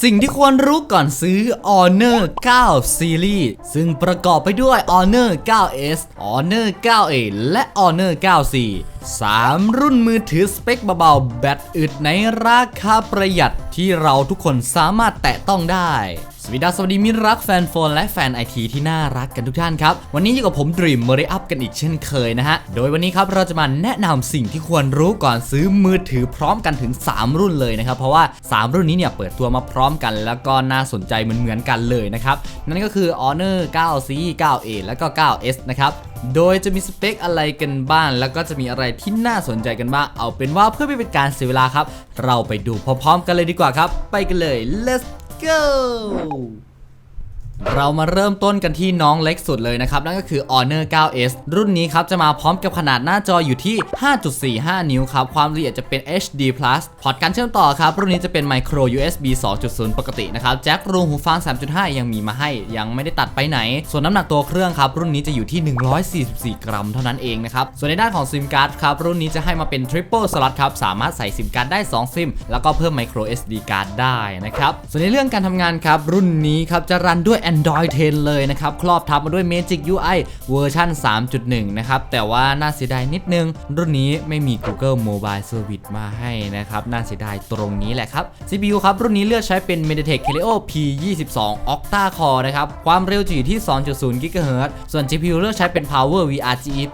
สิ่งที่ควรรู้ก่อนซื้อ Honor 9 Series ซึ่งประกอบไปด้วย Honor 9S Honor 9A และ Honor 9C 3 รุ่นมือถือสเปคเบาๆ แบตอึดในราคาประหยัดที่เราทุกคนสามารถแตะต้องได้ สวัสดีสวัสดีมิตรรักแฟนโฟนและแฟนไอทีที่น่ารักกันทุกท่านครับ วันนี้อยู่กับผมด e ีมเมอริอัพกันอีกเช่นเคยนะฮะ โดยวันนี้ครับเราจะมาแนะนำสิ่งที่ควรรู้ก่อนซื้อมือถือพร้อมกันถึง 3 รุ่นเลยนะครับ เพราะว่า 3 รุ่นนี้เนี่ยเปิดตัวมาพร้อมกัน แล้วก็น่าสนใจเหมือนเหมือนกันเลยนะครับ นั่นก็คือ Honor 9C 9A แล้วก็ 9S นะครับโดยจะมีสเปคอะไรกันบ้าง แล้วก็จะมีอะไรที่น่าสนใจกันบ้าง เอาเป็นว่าเพื่อไม่เป็นการเสียเวลาครับ เราไปดูพร้อมๆกันเลยดีกว่าครับ ไปกันเลย let's go เรามาเริ่มต้นกันที่น้องเล็กสุดเลยนะครับ นั่นก็คือ Honor 9S รุ่นนี้ครับ จะมาพร้อมกับขนาดหน้าจออยู่ที่ 5.45 นิ้วครับ ความละเอียดจะเป็น HD+ พอร์ตการเชื่อมต่อครับ รุ่นนี้จะเป็น Micro USB 2.0 ปกตินะครับ แจ็ครูหูฟัง 3.5 ยังมีมาให้ ยังไม่ได้ตัดไปไหน ส่วนน้ำหนักตัวเครื่องครับ รุ่นนี้จะอยู่ที่ 144 กรัมเท่านั้นเองนะครับ ส่วนในด้านของซิมการ์ดครับรุ่นนี้จะให้มาเป็น Triple Slot ครับสามารถใส่ซิมการ์ดได้ 2 ซิมแล้วก็เพิ่ม Micro SD card ได้นะครับส่วนในเรื่องการทำงานครับรุ่นนี้ครับจะรันด้วย Android 10 เลยนะครับ ครอบทับมาด้วย Magic UI เวอร์ชัน3.1 นะครับ แต่ว่าน่าเสียดายนิดนึง รุ่นนี้ไม่มี Google Mobile Service มาให้นะครับ น่าเสียดายตรงนี้แหละครับ CPU ครับ รุ่นนี้เลือกใช้เป็น MediaTek Helio P22 Octa Core นะครับ ความเร็วจะอยู่ที่ 2.0 GHz ส่วน GPU เลือกใช้เป็น Power VRGE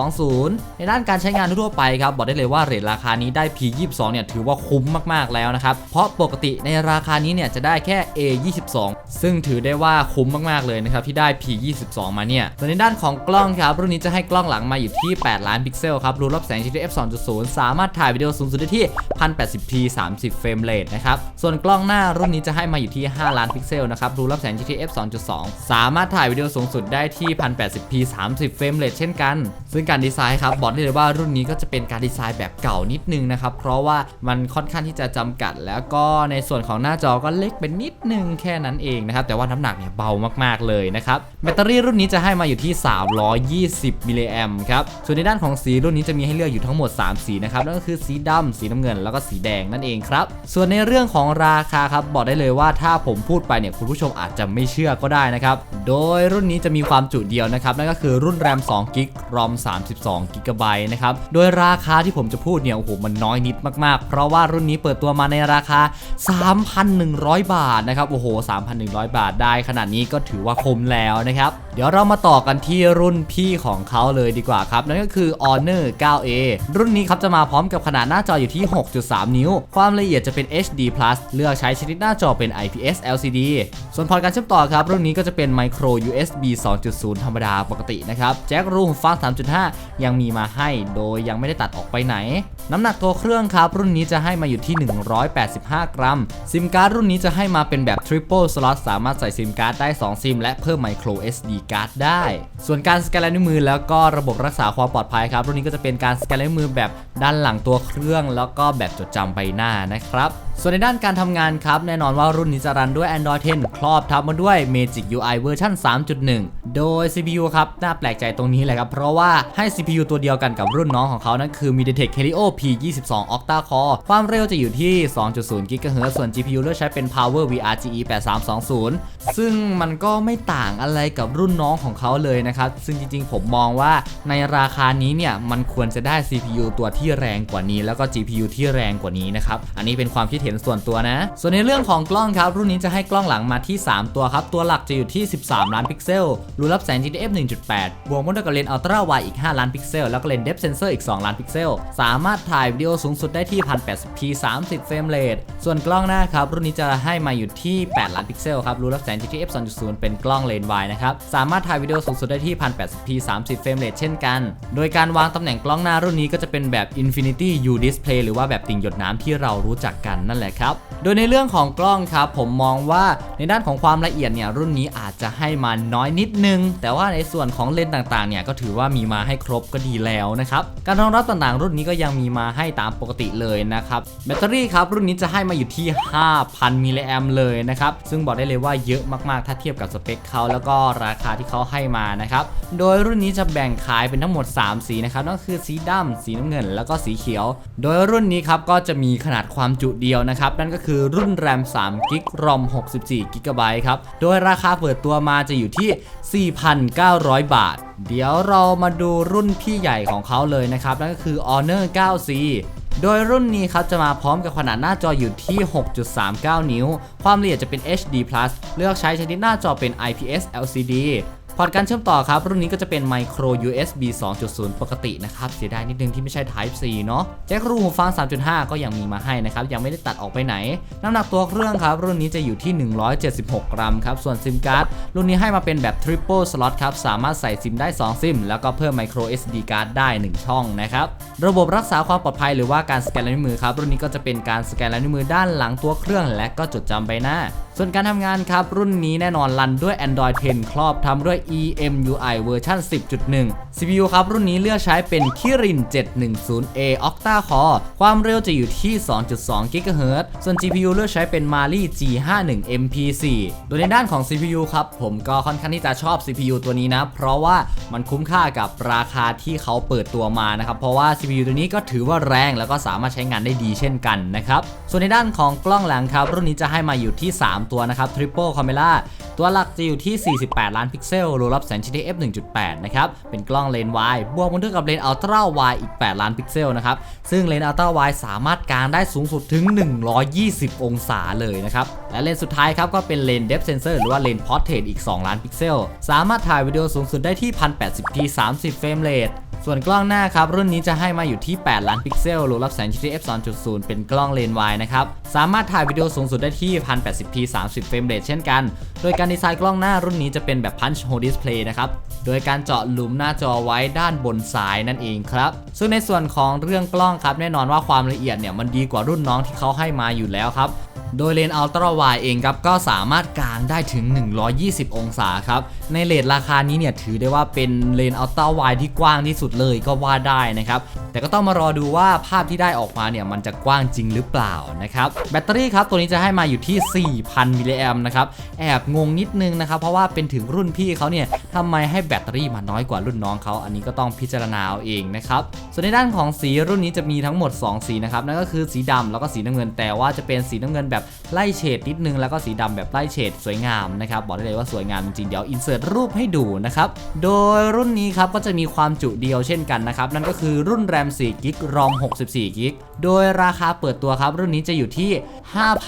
8320 ในด้านการใช้งานทั่วไปครับ บอกได้เลยว่าเรทราคานี้ได้ P22 เนี่ยถือว่าคุ้มมากๆแล้วนะครับ เพราะปกติในราคานี้เนี่ยจะได้แค่ A22 ซึ่งถือได้ว่าคุ้มมากๆเลยนะครับที่ได้ P22 มาเนี่ยส่วนในด้านของกล้องครับรุ่นนี้จะให้กล้องหลังมาอยู่ที่ 8 ล้านพิกเซลครับรูรับแสง GTF 2.0 สามารถถ่ายวิดีโอสูงสุดได้ที่ 1080p 30 เฟรมเรทนะครับส่วนกล้องหน้ารุ่นนี้จะให้มาอยู่ที่ 5 ล้านพิกเซลนะครับรูรับแสง GTF 2.2 สามารถถ่ายวิดีโอสูงสุดได้ที่ 1080p 30 เฟรมเรทเช่นกัน ซึ่งการดีไซน์ครับบอกได้เลยว่ารุ่นนี้ก็จะเป็นการดีไซน์แบบเก่านิดนึงนะครับเพราะว่ามันค่อนข้างที่จะจำกัด แล้วก็ในส่วนของหน้าจอก็เล็กเป็นนิดนึงแค่นั้นเองนะครับแต่ว่าน้ำหนักเนี่ยเบามากๆเลยนะครับแบตเตอรี่รุ่นนี้จะให้มาอยู่ที่ 320มิลลิแอมครับส่วนในด้านของสีรุ่นนี้จะมีให้เลือกอยู่ทั้งหมด 3 สีนะครับนั่นก็คือสีดำสีน้ำเงิน แล้วก็สีแดงนั่นเองครับส่วนในเรื่องของราคาครับบอกได้เลยว่าถ้าผมพูดไปเนี่ยคุณผู้ชมอาจจะไม่เชื่อก็ได้นะครับโดยรุ่นนี้จะมีความจุเดียวนะครับนั่นก็คือรุ่นแรม2กิกรอม32กิกะไบต์นะครับโดยราคาที่ผมจะพูดเนี่ยโอ้โหมันน้อยนิดมากๆ เพราะว่ารุ่นนี้เปิดตัวมาในราคา 3,100 บาทนะครับโอ้โห 3,100 บาทได้ขนาดนี้ก็ถือว่าคมแล้วนะครับ เดี๋ยวเรามาต่อกันที่รุ่นพี่ของเขาเลยดีกว่าครับ นั่นก็คือ Honor 9A รุ่นนี้ครับจะมาพร้อมกับขนาดหน้าจออยู่ที่ 6.3 นิ้ว ความละเอียดจะเป็น HD+ เลือกใช้ชนิดหน้าจอเป็น IPS LCD ส่วนพอร์ตการเชื่อมต่อครับ รุ่นนี้ก็จะเป็น Micro USB 2.0 ธรรมดาปกตินะครับ แจ็ครูหูฟัง 3.5 ยังมีมาให้ โดยยังไม่ได้ตัดออกไปไหน น้ำหนักตัวเครื่องครับรุ่นนี้จะให้มาอยู่ที่ 185 กรัม ซิมการ์ดรุ่นนี้จะให้มาเป็นแบบ Triple Slot สามารถใส่ซิมการ์ดได้ 2 ซิม และเพิ่ม Micro SD card ได้ ส่วนการสแกนลายนิ้วมือแล้วก็ระบบรักษาความปลอดภัยครับ รุ่นนี้ก็จะเป็นการสแกนลายนิ้วมือแบบด้านหลังตัวเครื่อง แล้วก็แบบจดจำใบหน้านะครับ ส่วนในด้านการทำงานครับ แน่นอนว่ารุ่นนี้จะรันด้วย Android 10 ครอบทับมาด้วย Magic UI เวอร์ชัน3.1 โดย CPU ครับ น่าแปลกใจตรงนี้แหละครับ เพราะว่าให้ CPU ตัวเดียวกันกับรุ่นน้องของเขานั่นคือ MediaTek Helio P22 Octa Core ความเร็วจะอยู่ที่ 2.0 GHz ส่วน GPU เลือกใช้เป็น Power VRGE 8320 ซึ่งมันก็ไม่ต่างอะไรกับรุ่นน้องของเขาเลยนะครับ ซึ่งจริงๆ ผมมองว่าในราคานี้เนี่ยมันควรจะได้ CPU ตัวที่แรงกว่านี้ แล้วก็ GPU ที่แรงกว่านี้นะครับ อันนี้เป็นความคิดเห็นส่วนตัวนะ ส่วนในเรื่องของกล้องครับ รุ่นนี้จะให้กล้องหลังมาที่ 3 ตัวครับ ตัวหลักจะอยู่ที่ 13 ล้านพิกเซล รูรับแสง GTF 1.8 บวกมด้วยกับเลนส์อัลตร้าไวอีก 5 ล้านพิกเซล แล้วก็เลนส์เดฟเซนเซอร์อีก 2 ล้านพิกเซล สามารถถ่ายวิดีโอสูงสุดได้ที่ 1080p 30 เฟรมเรท ส่วนกล้องหน้าครับ รุ่นนี้จะให้มาอยู่ที่ 8 ล้านพิกเซลครับ รูรับแสง GTF 2.0 เป็นกล้องเลนส์วนะครับ สามารถถ่ายวิดีโอสูงสุดได้ที่ 1080p 30 เฟรมเรทเช่นกัน โดยการวางตำแหน่งกล้องหน้ารุ่นนี้ก็จะเป็นแบบ Infinity U Display หรือว่าแบบติ่งหยดน้ำที่เรารู้จักกันนั่นแหละครับ โดยในเรื่องของกล้องครับผมมองว่าในด้านของความละเอียดเนี่ยรุ่นนี้อาจจะให้มาน้อยนิดนึง แต่ว่าในส่วนของเลนส์ต่างๆเนี่ยก็ถือว่ามีมาให้ครบก็ดีแล้วนะครับ การรองรับต่างๆ รุ่นนี้ก็ยังมีมาให้ตามปกติเลยนะครับ แบตเตอรี่ครับรุ่นนี้จะให้มาอยู่ที่ 5,000 มิลลิแอมเลยนะครับ ซึ่งบอกได้เลยว่าเยอะมากๆ ถ้าเทียบกับสเปคเขาแล้วก็ราคาที่เขาให้มานะครับ โดยรุ่นนี้จะแบ่งขายเป็นทั้งหมด 3 สีนะครับนั่นคือสีดำสีน้ำเงิน แล้วก็สีเขียว โดยรุ่นนี้ครับก็จะมีขนาดความจุเดียวนะครับ นั่นก็คือรุ่น RAM 3 g b ROM 64 g b ครับ โดยราคาเปิดตัวมาจะอยู่ที่ 4,900 บาท เดี๋ยวเรามาดูรุ่นพี่ใหญ่ของเขาเลยนะครับ นั่นก็คือ Honor 9C โดยรุ่นนี้ครับจะมาพร้อมกับขนาดหน้าจออยู่ที่ 6.39 นิ้ว ความละเอียดจะเป็น HD+ เลือกใช้ชนิดหน้าจอเป็น IPS LCD พอร์ตการเชื่อมต่อครับ รุ่นนี้ก็จะเป็น Micro USB 2.0 ปกตินะครับ เสียดายนิดนึงที่ไม่ใช่ Type C เนาะแจ็ครูหูฟัง 3.5 ก็ยังมีมาให้นะครับ ยังไม่ได้ตัดออกไปไหน น้ำหนักตัวเครื่องครับ รุ่นนี้จะอยู่ที่ 176 กรัมครับ ส่วนซิมการ์ดรุ่นนี้ให้มาเป็นแบบ Triple Slot ครับ สามารถใส่ซิมได้ 2 ซิม แล้วก็เพิ่ม Micro SD card ได้ 1 ช่องนะครับ ระบบรักษาความปลอดภัยหรือว่าการสแกนลายนิ้วมือครับ รุ่นนี้ก็จะเป็นการสแกนลายนิ้วมือด้านหลังตัวเครื่อง และก็จดจำใบหน้า ส่วนการทำงานครับ รุ่นนี้แน่นอนรันด้วย Android 10 ครอบทำด้วย EMUI เวอร์ชัน10.1 CPU ครับ รุ่นนี้เลือกใช้เป็น Kirin 710A Octa Core ความเร็วจะอยู่ที่ 2.2 GHz ส่วน GPU เลือกใช้เป็น Mali G51 MP4 โดยในด้านของ CPU ครับ ผมก็ค่อนข้างที่จะชอบ CPU ตัวนี้นะ เพราะว่ามันคุ้มค่ากับราคาที่เขาเปิดตัวมานะครับ เพราะว่า CPU ตัวนี้ก็ถือว่าแรงแล้วก็สามารถใช้งานได้ดีเช่นกันนะครับ ส่วนในด้านของกล้องหลังครับ รุ่นนี้จะให้มาอยู่ที่ 3ตัวนะครับ Triple Camera ตัวหลักจะอยู่ที่ 48 ล้านพิกเซลรูรับแสง HDF 1.8 นะครับ เป็นกล้องเลนส์วายบวกมันด้วยกับเลนส์อัลตร้าไวอีก 8 ล้านพิกเซลนะครับ ซึ่งเลนส์อัลตร้าไวสามารถกางได้สูงสุดถึง 120 องศาเลยนะครับ และเลนส์สุดท้ายครับก็เป็นเลนส์ Depth Sensor หรือว่าเลนส์ Portrait อีก 2 ล้านพิกเซล สามารถถ่ายวิดีโอสูงสุดได้ที่ 1080p 30 เฟรมเรท ส่วนกล้องหน้าครับ รุ่นนี้จะให้มาอยู่ที่ 8 ล้านพิกเซลรูรับแสง HDF 2.0 เป็นกล้องเลนส์วายนะครับ สามารถถ่ายวิดีโอสูงสุดได้ที่ 1080p 30 เฟรมเรทเช่นกัน โดยการดีไซน์กล้องหน้ารุ่นนี้จะเป็นแบบ punch hole display นะครับ โดยการเจาะหลุมหน้าจอไว้ด้านบนซ้ายนั่นเองครับ ซึ่งในส่วนของเรื่องกล้องครับแน่นอนว่าความละเอียดเนี่ยมันดีกว่ารุ่นน้องที่เขาให้มาอยู่แล้วครับโดยเลนส์อัลตร้าไวเองครับก็สามารถกางได้ถึง 120 องศาครับ ในเลทราคานี้เนี่ยถือได้ว่าเป็นเลนส์อัลตร้าไวที่กว้างที่สุดเลยก็ว่าได้นะครับแต่ก็ต้องมารอดูว่าภาพที่ได้ออกมาเนี่ยมันจะกว้างจริงหรือเปล่านะครับแบตเตอรี่ครับตัวนี้จะให้มาอยู่ที่ 4,000 มิลลิแอมนะครับแอบงงนิดนึงนะครับเพราะว่าเป็นถึงรุ่นพี่เขาเนี่ยทำไมให้แบตเตอรี่มาน้อยกว่ารุ่นน้องเขาอันนี้ก็ต้องพิจารณาเอาเองนะครับส่วนในด้านของสีรุ่นนี้จะมีทั้งหมด 2 สีนะครับนั่นก็คือสีดำแล้วก็สีน้ำเงินแต่ว่าจะเป็นสีน้ำเงินแบบไล่เฉดนิดนึงแล้วก็สีดำแบบไล่เฉดสวยงามนะครับบอกได้เลยว่าสวยงามจริงเดี๋ยวอินเสิร์ตรูปให้ดูนะครับโดยรุ่นนี้ครับก็จะมีความจุเดียวเช่นกันนะครับนั่นก็คือรุ่น RAM 4 g b ROM 64 g b โดยราคาเปิดตัวครับรุ่นนี้จะอยู่ที่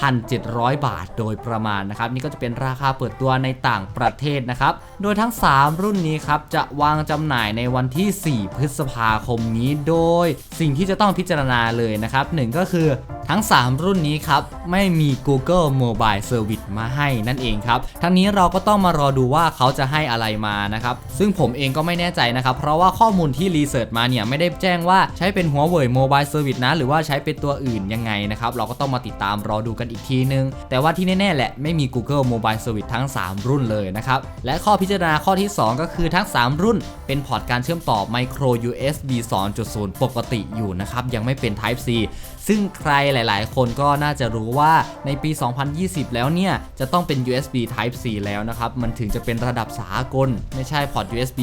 5,700 บาทโดยประมาณนะครับนี่ก็จะเป็นราคาเปิดตัวในต่างประเทศนะครับโดยทั้ง 3 รุ่นนี้ครับจะวางจำหน่ายในวันที่ 4 พฤษภาคมนี้ โดยสิ่งที่จะต้องพิจารณาเลยนะครับหนึ่งก็คือ ทั้ง 3 รุ่นนี้ครับ ไม่มี Google Mobile Service มาให้นั่นเองครับ ทั้งนี้เราก็ต้องมารอดูว่าเขาจะให้อะไรมานะครับ ซึ่งผมเองก็ไม่แน่ใจนะครับ เพราะว่าข้อมูลที่รีเสิร์ชมาเนี่ยไม่ได้แจ้งว่าใช้เป็นหัวเว่ย Mobile Service นะ หรือว่าใช้เป็นตัวอื่นยังไงนะครับ เราก็ต้องมาติดตามรอดูกันอีกทีนึง แต่ว่าที่แน่ๆแหละไม่มี Google Mobile Service ทั้ง 3 รุ่นเลยนะครับ และข้อพิจารณาข้อที่ 2 ก็คือทั้ง 3 รุ่น เป็นพอร์ตการเชื่อมต่อ Micro USB 2.0 ปกติอยู่นะครับยังไม่เป็น Type C ซึ่งใครหลาย ๆ คนก็น่าจะรู้ว่าในปี 2020 แล้วเนี่ย จะต้องเป็น USB Type C แล้วนะครับ มันถึงจะเป็นระดับสากล ไม่ใช่พอร์ต USB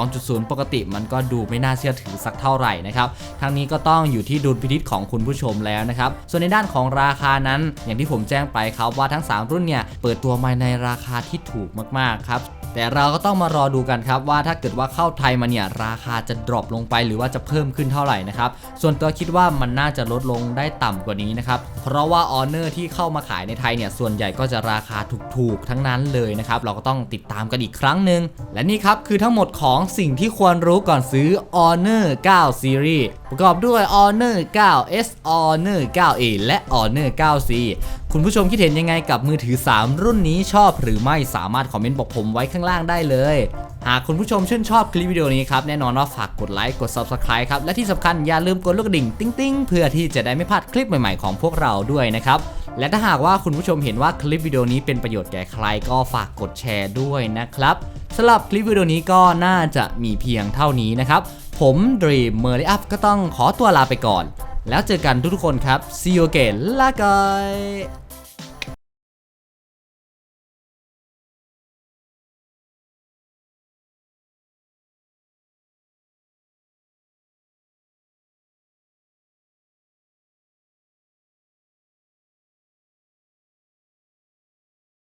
2.0 ปกติ มันก็ดูไม่น่าเชื่อถือสักเท่าไหร่นะครับทั้งนี้ก็ต้องอยู่ที่ดุลพินิจของคุณผู้ชมแล้วนะครับ ส่วนในด้านของราคานั้น อย่างที่ผมแจ้งไปครับว่าทั้ง 3 รุ่นเนี่ยเปิดตัวมาในราคาที่ถูกมาก ๆ ครับ แต่เราก็ต้องมารอดูกันครับว่าถ้าเกิดว่าเข้าไทยมาเนี่ยราคาจะดรอปลงไปหรือว่าจะเพิ่มขึ้นเท่าไหร่นะครับส่วนตัวคิดว่ามันน่าจะลดลงได้ต่ำกว่านี้นะครับเพราะว่า Honor ที่เข้ามาขายในไทยเนี่ยส่วนใหญ่ก็จะราคาถูกๆทั้งนั้นเลยนะครับเราก็ต้องติดตามกันอีกครั้งหนึ่งและนี่ครับคือทั้งหมดของสิ่งที่ควรรู้ก่อนซื้อ Honor 9 Series ประกอบด้วย Honor 9 S Honor 9A และ Honor 9C คุณผู้ชมคิดเห็นยังไงกับมือถือ 3 รุ่นนี้ชอบหรือไม่สามารถคอมเมนต์บอกผมไว้ข้างล่างได้เลย หากคุณผู้ชมชื่นชอบคลิปวิดีโอนี้ครับ แน่นอนว่าฝากกดไลค์กด Subscribe ครับ และที่สำคัญอย่าลืมกดลูกกระดิ่งติ๊งๆ เพื่อที่จะได้ไม่พลาดคลิปใหม่ๆของพวกเราด้วยนะครับ และถ้าหากว่าคุณผู้ชมเห็นว่าคลิปวิดีโอนี้เป็นประโยชน์แก่ใครก็ฝากกดแชร์ด้วยนะครับสำหรับคลิปวิดีโอนี้ก็น่าจะมีเพียงเท่านี้นะครับ ผม Dream m e r y Up ก็ต้องขอตัวลาไปก่อน แล้วเจอกันทุกๆคนครับ See you again ลากอย